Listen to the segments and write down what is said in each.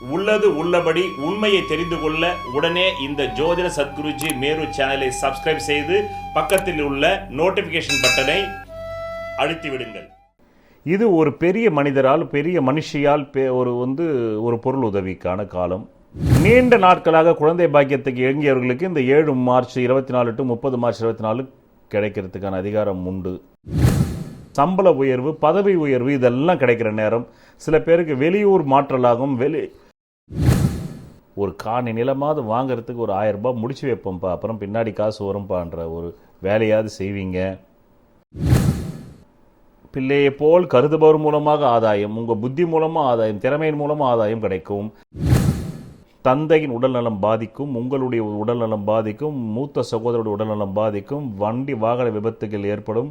உள்ளது உள்ளபடி உண்மையை தெரிந்து கொள்ள உடனே இந்த ஜோதிட சத்குருஜி மேரு சேனலை சப்ஸ்கிரைப் செய்து பக்கத்தில் உள்ள நோட்டிபிகேஷன் பட்டனை அழுத்தி விடுங்கள். இது ஒரு பெரிய மனிதரால் பெரிய மனுஷியால் பெ- ஒரு வந்து ஒரு பொருள் உதவிக்கான காலம். நீண்ட நாட்களாக குழந்தை பாக்கியத்துக்கு இயங்கியவர்களுக்கு இந்த ஏழு மார்ச் இருபத்தி நாலு டு முப்பது மார்ச் இருபத்தி நாலு கிடைக்கிறதுக்கான அதிகாரம் உண்டு. சம்பள உயர்வு பதவி உயர்வு இதெல்லாம் கிடைக்கிற நேரம். சில பேருக்கு வெளியூர் மாற்றலாகும் வெளி ஒரு காணி நிலமாவது வாங்குறதுக்கு ஒரு ஆயிரம் முடிச்சு வைப்போம்ப்பா. அப்புறம் பின்னாடி காசு வரும்பான்ற ஒரு வேலையாவது செய்வீங்க. பிள்ளையை போல் கருதுபவர் மூலமாக ஆதாயம் உங்கள் புத்தி மூலமாக ஆதாயம் திறமையின் மூலமாக ஆதாயம் கிடைக்கும். தந்தையின் உடல்நலம் பாதிக்கும் உங்களுடைய உடல்நலம் பாதிக்கும் மூத்த சகோதரருடைய உடல்நலம் பாதிக்கும் வண்டி வாகன விபத்துகள் ஏற்படும்.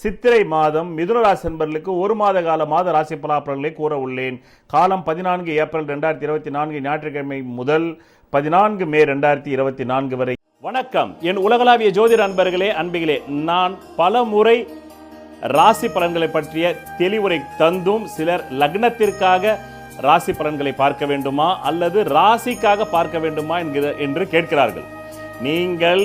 சித்திரை மாதம் மிதுன என்பர்களுக்கு ஒரு மாத கால மாத ராசி பலாபலன்களை கூற உள்ளேன். காலம் பதினான்கு ஏப்ரல் ரெண்டாயிரத்தி இருபத்தி நான்கு ஞாயிற்றுக்கிழமை முதல் பதினான்கு மே ரெண்டாயிரத்தி இருபத்தி நான்கு வரை. வணக்கம். என் உலகளாவிய ஜோதிட அன்பர்களே அன்பிகளே நான் பல முறை ராசி பலன்களை பற்றிய தெளிவுரை தந்தும் சிலர் லக்னத்திற்காக ராசி பலன்களை பார்க்க வேண்டுமா அல்லது ராசிக்காக பார்க்க வேண்டுமா என்கிற என்று கேட்கிறார்கள். நீங்கள்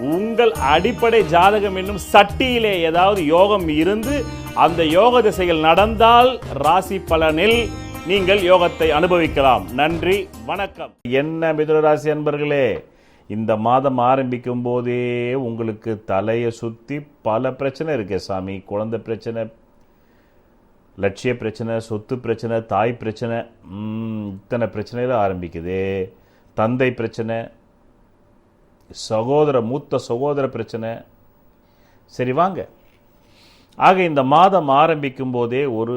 உங்கள் அடிப்படை ஜாதகம் என்னும் சட்டியிலே ஏதாவது யோகம் இருந்து அந்த யோக திசைகள் நடந்தால் ராசி பலனில் நீங்கள் யோகத்தை அனுபவிக்கலாம். நன்றி வணக்கம். என்ன மிதுனராசி அன்பர்களே இந்த மாதம் ஆரம்பிக்கும் போதே உங்களுக்கு தலையை சுற்றி பல பிரச்சனை இருக்கு சாமி. குழந்தை பிரச்சனை லட்சிய பிரச்சனை சொத்து பிரச்சனை தாய் பிரச்சனை இத்தனை பிரச்சனையில் ஆரம்பிக்குது. தந்தை பிரச்சனை சகோதர மூத்த சகோதர பிரச்சனை. சரி வாங்க. ஆக இந்த மாதம் ஆரம்பிக்கும் போதே ஒரு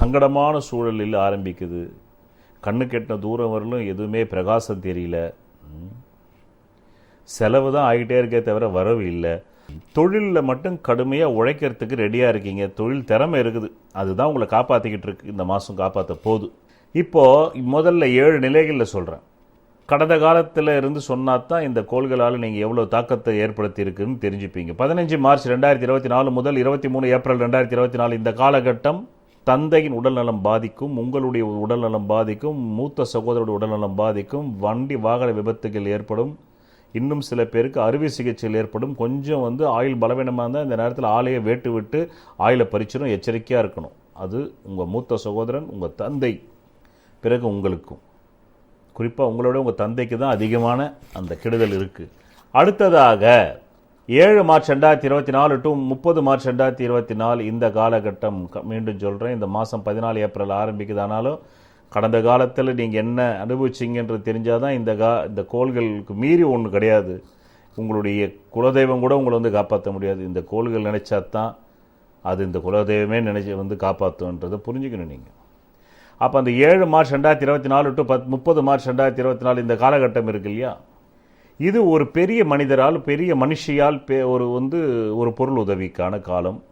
சங்கடமான சூழலில் ஆரம்பிக்குது. கண்ணு கெட்டின தூரம் வரலும் எதுவுமே பிரகாசம் தெரியல. செலவு தான் ஆகிட்டே இருக்கே தவிர வரவு இல்லை. தொழிலில் மட்டும் கடுமையாக உழைக்கிறதுக்கு ரெடியாக இருக்கீங்க. தொழில் திறமை இருக்குது. அதுதான் உங்களை காப்பாற்றிக்கிட்டு இருக்கு. இந்த மாதம் காப்பாற்ற போகுது. இப்போது முதல்ல ஏழு நிலைகளில் சொல்கிறேன் கடந்த காலத்தில் இருந்து சொன்னா தான் இந்த கோள்களால் நீங்கள் எவ்வளோ தாக்கத்தை ஏற்படுத்தி இருக்குன்னு தெரிஞ்சுப்பீங்க. பதினஞ்சு மார்ச் ரெண்டாயிரத்தி இருபத்தி நாலு முதல் இருபத்தி மூணு ஏப்ரல் ரெண்டாயிரத்தி இருபத்தி நாலு இந்த காலகட்டம் தந்தையின் உடல்நலம் பாதிக்கும் உங்களுடைய உடல்நலம் பாதிக்கும் மூத்த சகோதரருடைய உடல்நலம் பாதிக்கும் வண்டி வாகன விபத்துகள் ஏற்படும் இன்னும் சில பேருக்கு அறுவை சிகிச்சையில் ஏற்படும். கொஞ்சம் வந்து ஆயில் பலவீனமாக இருந்தால் இந்த நேரத்தில் ஆலையை வேட்டு விட்டு ஆயிலை பறிச்சிடும் எச்சரிக்கையாக இருக்கணும். அது உங்கள் மூத்த சகோதரன் உங்கள் தந்தை பிறகு உங்களுக்கும். குறிப்பாக உங்களோட உங்கள் தந்தைக்கு தான் அதிகமான அந்த கெடுதல் இருக்குது அடுத்ததாக ஏழு மார்ச் ரெண்டாயிரத்தி இருபத்தி நாலு டு முப்பது மார்ச் ரெண்டாயிரத்தி இருபத்தி நாலு இந்த காலகட்டம் மீண்டும் சொல்கிறேன் இந்த மாதம் பதினாலு ஏப்ரல் ஆரம்பிக்குதானாலும் கடந்த காலத்தில் நீங்கள் என்ன அனுபவிச்சிங்கன்றது தெரிஞ்சால் தான் இந்த கா இந்த கோள்களுக்கு மீறி ஒன்று கிடையாது. உங்களுடைய குலதெய்வம் கூட உங்களை வந்து காப்பாற்ற முடியாது. இந்த கோள்கள் நினைச்சா தான் அது இந்த குலதெய்வமே நினைச்சு வந்து காப்பாற்றுன்றதை புரிஞ்சுக்கணும் நீங்கள் அப்போ அந்த ஏழு மார்ச் ரெண்டாயிரத்தி இருபத்தி நாலு டு பத் முப்பது மார்ச் ரெண்டாயிரத்தி இருபத்தி நாலு இந்த காலகட்டம் இருக்கு இல்லையா? இது ஒரு பெரிய மனிதரால் பெரிய மனுஷியால் பே- ஒரு வந்து ஒரு பொருள் உதவிக்கான காலம்.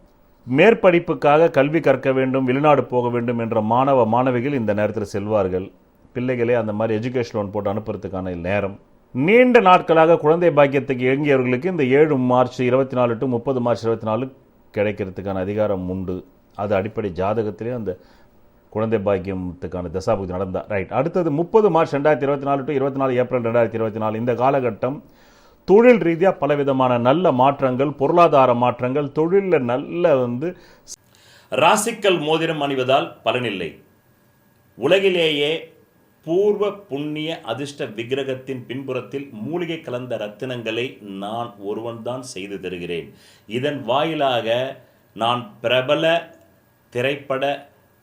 மேற்படிப்புக்காக கல்வி கற்க வேண்டும் வெளிநாடு போக வேண்டும் என்ற மாணவ மாணவிகள் இந்த நேரத்தில் செல்வார்கள். பிள்ளைகளே அந்த மாதிரி எஜுகேஷன் லோன் போட்டு அனுப்புறதுக்கான நேரம். நீண்ட நாட்களாக குழந்தை பாக்கியத்துக்கு இயங்கியவர்களுக்கு இந்த ஏழு மார்ச் இருபத்தி நாலு டு முப்பது மார்ச் இருபத்தி நாலு கிடைக்கிறதுக்கான அதிகாரம் உண்டு. அது அடிப்படை ஜாதகத்திலே அந்த குழந்தை பாக்கியத்துக்கான தசாபுக்தி நடந்தால் ரைட் அடுத்தது முப்பது மார்ச் ரெண்டாயிரத்தி இருபத்தி நாலு டு இருபத்தி நாலு ஏப்ரல் ரெண்டாயிரத்தி இருபத்தி நாலு இந்த காலகட்டம் தொழில் ரீதியாக பலவிதமான நல்ல மாற்றங்கள் பொருளாதார மாற்றங்கள் தொழிலில் நல்ல வந்து ராசிக்கல் மோதிரம் அணிவதால் பலனில்லை. உலகிலேயே பூர்வ புண்ணிய அதிர்ஷ்ட விக்கிரகத்தின் பின்புறத்தில் மூலிகை கலந்த ரத்தினங்களை நான் ஒருவன்தான் செய்து தருகிறேன். இதன் வாயிலாக நான் பிரபல திரைப்பட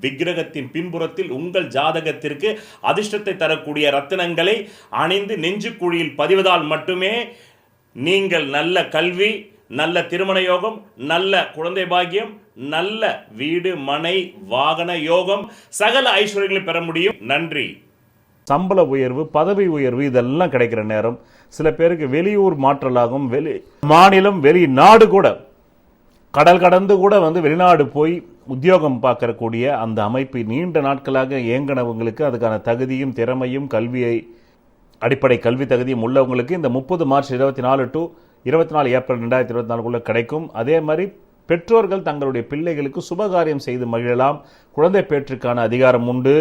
விக்கிரகத்தின் பின்புறத்தில் உங்கள் ஜாதகத்திற்கு அதிர்ஷ்டத்தை தரக்கூடிய ரத்தினங்களை அணிந்து நெஞ்சுக்குழியில் பதிவதால் மட்டுமே நீங்கள் நல்ல கல்வி நல்ல திருமண யோகம் நல்ல குழந்தை பாக்கியம் நல்ல வீடு மனை வாகன யோகம் சகல ஐஸ்வர்யங்களை பெற முடியும். நன்றி. சம்பள உயர்வு பதவி உயர்வு இதெல்லாம் கிடைக்கிற நேரம். சில பேருக்கு வெளியூர் மாற்றலாகும் வெளி மாநிலம் வெளி நாடு கூட கடல் கடந்து கூட வந்து வெளிநாடு போய் உத்தியோகம் பார்க்கக்கூடிய அந்த அமைப்பு நீண்ட நாட்களாக இயங்கினவங்களுக்கு அதுக்கான தகுதியும் திறமையும் கல்வியை அடிப்படை கல்வி தகுதியும் உள்ளவங்களுக்கு இந்த முப்பது மார்ச் இருபத்தி நாலு டு இருபத்தி நாலு ஏப்ரல் ரெண்டாயிரத்தி இருபத்தி நாலுக்குள்ளே கிடைக்கும். அதே மாதிரி பெற்றோர்கள் தங்களுடைய பிள்ளைகளுக்கு சுபகாரியம் செய்து மகிழலாம். குழந்தை பேற்றுக்கான அதிகாரம் உண்டு.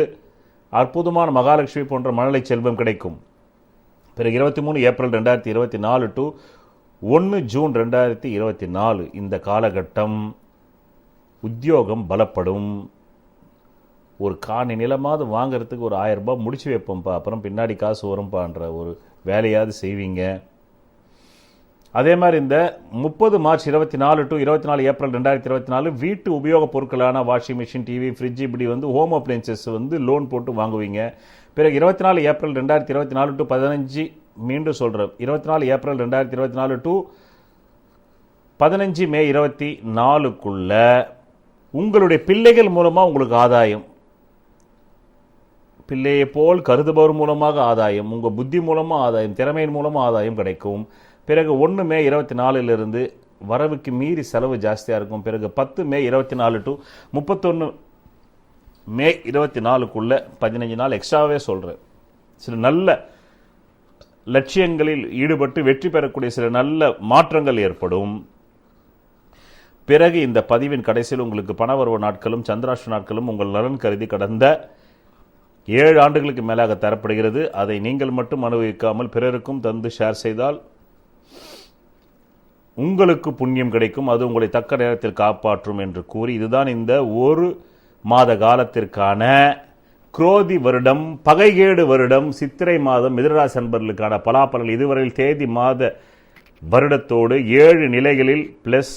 அற்புதமான மகாலட்சுமி போன்ற மழலை செல்வம் கிடைக்கும். பிறகு இருபத்தி மூணு ஏப்ரல் ரெண்டாயிரத்தி இருபத்தி நாலு டு ஒன்று ஜூன் ரெண்டாயிரத்தி இருபத்தி நாலு இந்த காலகட்டம் உத்தியோகம் பலப்படும். ஒரு காணி நிலமாவது வாங்குறதுக்கு ஒரு ஆயிரம் ரூபாய் முடிச்சு வைப்போம்ப்பா. அப்புறம் பின்னாடி காசு வரும்ப்பான்ற ஒரு வேலையாவது செய்வீங்க. அதே மாதிரி இந்த முப்பது மார்ச் இருபத்தி நாலு டு இருபத்தி நாலு ஏப்ரல் ரெண்டாயிரத்தி இருபத்தி நாலு வீட்டு உபயோகப் பொருட்களான வாஷிங் மிஷின் டிவி ஃப்ரிட்ஜ் இப்படி வந்து ஹோம் அப்ளைன்சஸ் வந்து லோன் போட்டு வாங்குவீங்க. பிறகு இருபத்தி நாலு ஏப்ரல் ரெண்டாயிரத்தி இருபத்தி நாலு டு பதினஞ்சு மீண்டும் சொல்கிறேன் இருபத்தி நாலு ஏப்ரல் ரெண்டாயிரத்தி இருபத்தி நாலு டு பதினஞ்சு மே இருபத்தி நாலுக்குள்ள உங்களுடைய பிள்ளைகள் மூலமாக உங்களுக்கு ஆதாயம். பிள்ளையை போல் கருதுபவர் மூலமாக ஆதாயம் உங்கள் புத்தி மூலமாக ஆதாயம் திறமையின் மூலமாக ஆதாயம் கிடைக்கும். பிறகு ஒன்று மே இருபத்தி நாலுலேருந்து வரவுக்கு மீறி செலவு ஜாஸ்தியாக இருக்கும். பிறகு பத்து மே இருபத்தி நாலு டு முப்பத்தொன்று மே இருபத்தி நாலுக்குள்ளே பதினஞ்சு நாள் எக்ஸ்ட்ராவே சொல்கிறேன் சில நல்ல லட்சியங்களில் ஈடுபட்டு வெற்றி பெறக்கூடிய சில நல்ல மாற்றங்கள் ஏற்படும். பிறகு இந்த பதிவின் கடைசியில் உங்களுக்கு பணவரவு நாட்களும் சந்திராஷ்ட நாட்களும் உங்கள் நலன் கருதி கடந்த ஏழு ஆண்டுகளுக்கு மேலாக தரப்படுகிறது. அதை நீங்கள் மட்டும் அனுபவிக்காமல் பிறருக்கும் தந்து ஷேர் செய்தால் உங்களுக்கு புண்ணியம் கிடைக்கும். அது உங்களை தக்க நேரத்தில் காப்பாற்றும் என்று கூறி இதுதான் இந்த ஒரு மாத காலத்திற்கான குரோதி வருடம் பகைகேடு வருடம் சித்திரை மாதம் மிதனராசி அன்பர்களுக்கான பலாபலன் இதுவரையில் தேதி மாத வருடத்தோடு ஏழு நிலைகளில் ப்ளஸ்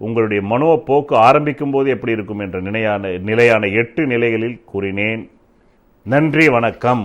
உங்களுடைய மனோப்போக்கு ஆரம்பிக்கும் போது எப்படி இருக்கும் என்ற நிலையான நிலையான எட்டு நிலைகளில் கூறினேன். நன்றி வணக்கம்.